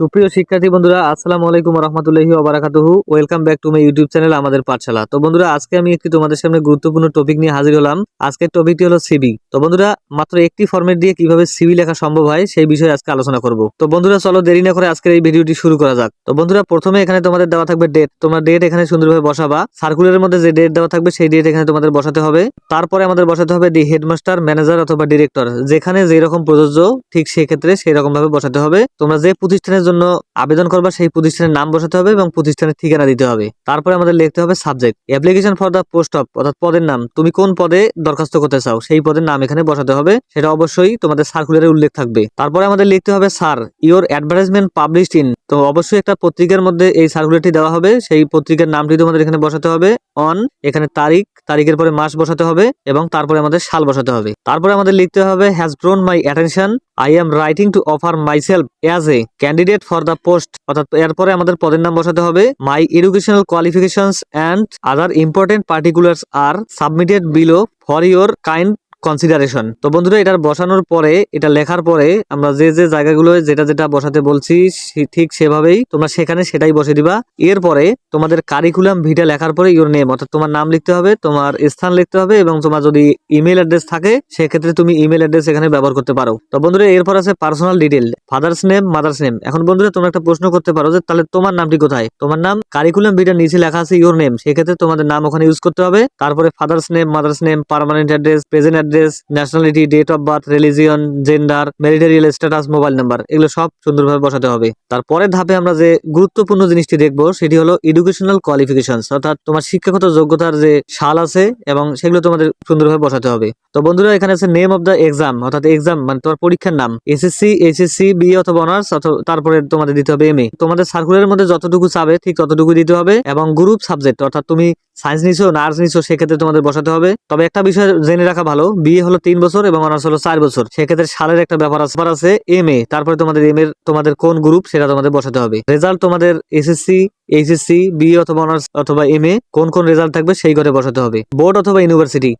সুপ্রিয় শিক্ষার্থী বন্ধুরা, আসসালামু আলাইকুম রহমতুল্লাহি ওবারাকাতুহু। Welcome back to my YouTube channel আমাদের পাঠশালা। তো বন্ধুরা, আজকে আমি একটি তোমাদের সামনে গুরুত্বপূর্ণ টপিক নিয়ে হাজির হলাম। আজকের টপিকটি হলো সিবি তো বন্ধুরা, মাত্র একটি ফর্মেট দিয়ে কীভাবে সিবি লেখা সম্ভব হয়, সেই বিষয়ে আজকে আলোচনা করব। তো বন্ধুরা, চলো দেরি না করে আজকের এই ভিডিওটি শুরু করা যাক। তো বন্ধুরা, প্রথমে এখানে তোমাদের দেওয়া থাকবে ডেট তোমরা ডেট এখানে সুন্দরভাবে বসাবা। সার্কুলারের মধ্যে যে ডেট দেওয়া থাকবে, সেই ডেট এখানে তোমাদের বসাতে হবে। তারপরে আমাদের বসাতে হবে দি হেডমাস্টার ম্যানেজার অথবা ডিরেক্টর যেখানে যেরকম প্রযোজ্য, ঠিক সেক্ষেত্রে সেই রকম ভাবে বসাতে হবে। তোমরা যে প্রতিষ্ঠানের জন্য আবেদন করবা সেই প্রতিষ্ঠানের নাম বসাতে হবে এবং প্রতিষ্ঠানের ঠিকানা দিতে হবে। তারপরে আমাদের লিখতে হবে subject application for the post of অর্থাৎ পদের নাম। তুমি কোন পদে দরখাস্ত করতে চাও, সেই পদের নাম এখানে বসাতে হবে। সেটা অবশ্যই তোমাদের সার্কুলারে উল্লেখ থাকবে। তারপরে আমাদের লিখতে হবে sir your advertisement published in তো অবশ্যই একটা পত্রিকার মধ্যে এই সার্কুলারটি দেওয়া হবে। সেই পত্রিকার নামটি তোমাদের এখানে বসাতে হবে। অন এখানে তারিখ, তারিখের পরে মাস বসাতে হবে এবং তারপরে আমাদের সাল বসাতে হবে। তারপরে আমাদের লিখতে হবে has drawn my attention I am writing to offer myself as a candidate for the post অর্থাৎ এরপরে আমাদের পদের নাম বসাতে হবে my educational qualifications and other important particulars are submitted below for your kind consideration তো বন্ধুরা এটা বসানোর পরে, এটা লেখার পরে আমরা যে যে জায়গাগুলো, যেটা যেটা বসাতে বলছি ঠিক সেভাবেই তোমরা সেখানে সেটাই বসে দিবা। এরপরে তোমাদের কারিকুলাম ভিটা লেখার পরে ইওর নেম অর্থাৎ তোমার নাম লিখতে হবে, তোমার স্থান লিখতে হবে এবং তোমার যদি ইমেল অ্যাড্রেস থাকে, সেক্ষেত্রে তুমি ইমেল অ্যাড্রেস এখানে ব্যবহার করতে পারো। তো বন্ধুরা, এরপর আছে personal detail father's name mother's name এখন বন্ধুরা, তোমরা একটা প্রশ্ন করতে পারো যে, তাহলে তোমার নামটি কোথায়? তোমার নাম কারিকুলাম ভিটার নিচে লেখা আছে ইওর নেম সেক্ষেত্রে তোমাদের নাম ওখানে ইউজ করতে হবে। তারপরে father's name mother's name permanent address present address nationality date of birth religion gender marital status mobile number এগুলো সব সুন্দরভাবে বসাতে হবে। তারপরের ধাপে আমরা যে গুরুত্বপূর্ণ জিনিসটি দেখব, সেটি হলো এডুকেশনাল কোয়ালিফিকেশন অর্থাৎ তোমার শিক্ষাগত যোগ্যতার যে সাল আছে এবং সেগুলো তোমাদের সুন্দরভাবে বসাতে হবে। তো বন্ধুরা, এখানে আছে নেম অফ দ্য এক্সাম অর্থাৎ এক্সাম মানে তোমার পরীক্ষার নাম। এসএসসি এইচএসসি বি অথবা অনার্স অথবা তারপরে তোমাদের দিতে হবে এমএ তোমাদের সার্কুলারের মধ্যে যতটুকু চাবে, ঠিক ততটুকু দিতে হবে এবং গ্রুপ সাবজেক্ট অর্থাৎ তুমি সায়েন্স নিছো না আর্টস নিছো, সেক্ষেত্রে তোমাদের বসাতে হবে। তবে একটা বিষয় জেনে রাখা ভালো বিএ হলো তিন বছর এবং অনার্স হলো চার বছর। সেক্ষেত্রে সালের একটা ব্যাপার আছে। আছে এম এ, তারপরে তোমাদের এম এর, তোমাদের কোন গ্রুপ সেটা তোমাদের বসাতে হবে। রেজাল্ট তোমাদের এসএসসি এইচএসসি বিএ অথবা অনার্স অথবা এম এ কোন কোন রেজাল্ট থাকবে সেই ঘরে বসাতে হবে। বোর্ড অথবা ইউনিভার্সিটি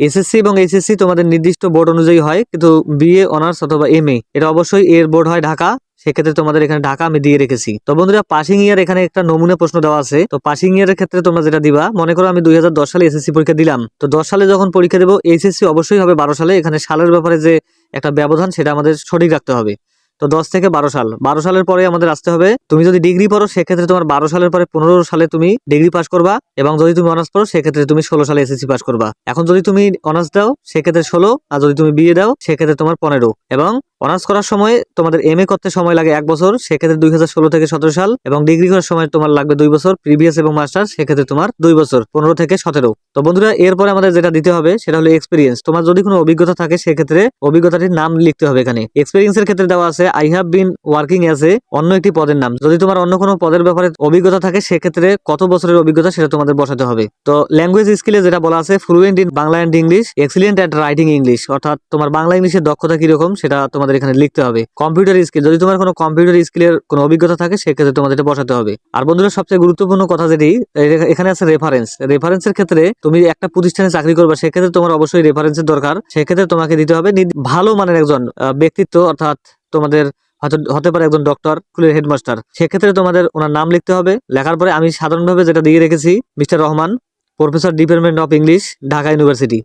এসএসসি এবং এইচএসসি তোমাদের নির্দিষ্ট বোর্ড অনুযায়ী হয়, কিন্তু বিএ অনার্স অথবা এম এটা অবশ্যই এর বোর্ড হয় ঢাকা। সেক্ষেত্রে তোমাদের এখানে ঢাকা আমি দিয়ে রেখেছি। তো বন্ধুরা পাসিং ইয়ার এখানে একটা নমুনা প্রশ্ন দেওয়া আছে। তো পাসিং ইয়ারের ক্ষেত্রে তোমরা যেটা দিবা, মনে করো আমি দুই হাজার দশ সালে এসএসসি পরীক্ষা দিলাম। তো দশ সালে যখন পরীক্ষা দেবো এইচএসসি অবশ্যই হবে বারো সালে। এখানে সালের ব্যাপারে যে একটা ব্যবধান, সেটা আমাদের সঠিক রাখতে হবে। তো দশ থেকে বারো সাল। বারো সালের পরে আমাদের আসতে হবে। তুমি যদি ডিগ্রি পড়ো, সেক্ষেত্রে তোমার বারো সালের পরে পনেরো সালে তুমি ডিগ্রি পাস করবা এবং যদি তুমি অনার্স পড়ো, সেক্ষেত্রে তুমি ষোলো সালে এসএসসি পাস করবা। এখন যদি তুমি অনার্স দাও, সেক্ষেত্রে ষোলো, আর যদি তুমি বিয়ে দাও, সেক্ষেত্রে তোমার পনেরো। এবং অনার্স করার সময় তোমাদের এম করতে সময় লাগে এক বছর, সেক্ষেত্রে দুই হাজার ষোলো থেকে সতেরো সাল এবং ডিগ্রি করার সময় তোমার লাগবে দুই বছর, প্রিভিয়াস এবং মাস্টার সেক্ষেত্রে তোমার দুই বছর, পনেরো থেকে সতেরো। তো বন্ধুরা, এরপরে আমাদের যেটা দিতে হবে, সেটা হলো এক্সপিরিয়েন্স তোমার যদি কোনো অভিজ্ঞতা থাকে, সেক্ষেত্রে অভিজ্ঞতাটির নাম লিখতে হবে এখানে। এক্সপিরিয়েন্সের ক্ষেত্রে দেওয়া আছে I have been working as a অন্য একটি পদের নাম। যদি তোমার অন্য কোনো পদের ব্যাপারে অভিজ্ঞতা থাকে, সেক্ষেত্রে কত বছরের অভিজ্ঞতা সেটা তোমাদের বসাতে হবে। তো ল্যাঙ্গুয়েজ স্কিলে যেটা বলা আছে fluent in Bangla and English excellent at writing English অর্থাৎ তোমার বাংলা ইংলিশের দক্ষতা কীরকম সেটা তোমাদের এখানে লিখতে হবে। কম্পিউটার স্কিল যদি তোমার কোনো কম্পিউটার স্কিলের কোনো অভিজ্ঞতা থাকে, সেক্ষেত্রে তোমাদের এটা বসাতে হবে। আর বন্ধুরা, সবচেয়ে গুরুত্বপূর্ণ কথা যেটি এখানে আছে রেফারেন্স রেফারেন্সের ক্ষেত্রে তুমি একটা প্রতিষ্ঠানে চাকরি করবে, সেক্ষেত্রে তোমার অবশ্যই রেফারেন্সের দরকার। সেক্ষেত্রে তোমাকে দিতে হবে ভালো মানের একজন ব্যক্তিত্ব, অর্থাৎ তোমাদের হতে পারে একজন ডক্টর স্কুলের হেডমাস্টার সেক্ষেত্রে তোমাদের ওনার নাম লিখতে হবে। লেখার পরে আমি সাধারণভাবে যেটা দিয়ে রেখেছি, mister Rahman professor department of English Dhaka university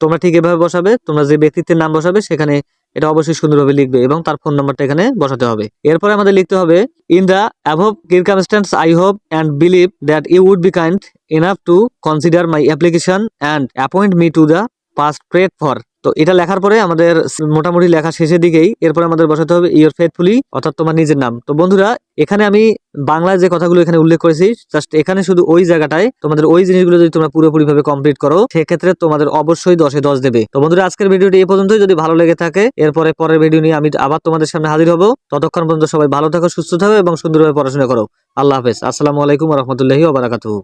তোমরা ঠিক এভাবে বসাবে, তোমরা যে ব্যক্তিত্বের নাম বসাবে, সেখানে এটা অবশ্যই সুন্দরভাবে লিখবে এবং তার ফোন নাম্বারটা এখানে বসাতে হবে। এরপরে আমাদের লিখতে হবে in the above circumstances I hope and believe that you would be kind enough to consider my application and appoint me to the post প্রেট for তো এটা লেখার পরে আমাদের মোটামুটি লেখা শেষের দিকেই এরপরে আমাদের বসাতে হবে ইয়োর ফেথফুলি অর্থাৎ তোমার নিজের নাম। তো বন্ধুরা, এখানে আমি বাংলায় যে কথাগুলো এখানে উল্লেখ করেছি জাস্ট এখানে শুধু ওই জায়গাটায় তোমাদের ওই জিনিসগুলো যদি তোমরা পুরোপুরি ভাবে কমপ্লিট করো, সেক্ষেত্রে তোমাদের অবশ্যই দশে দশ দেবে। তো বন্ধুরা, আজকের ভিডিওটি এই পর্যন্তই। যদি ভালো লেগে থাকে, এরপরে পরের ভিডিও নিয়ে আমি আবার তোমাদের সামনে হাজির হব। ততক্ষণ পর্যন্ত সবাই ভালো থাকো, সুস্থ থাকো এবং সুন্দরভাবে পড়াশোনা করো। আল্লাহ হাফেজ। আসসালামু আলাইকুম রহমতুল্লাহি ওবারাকাতুহু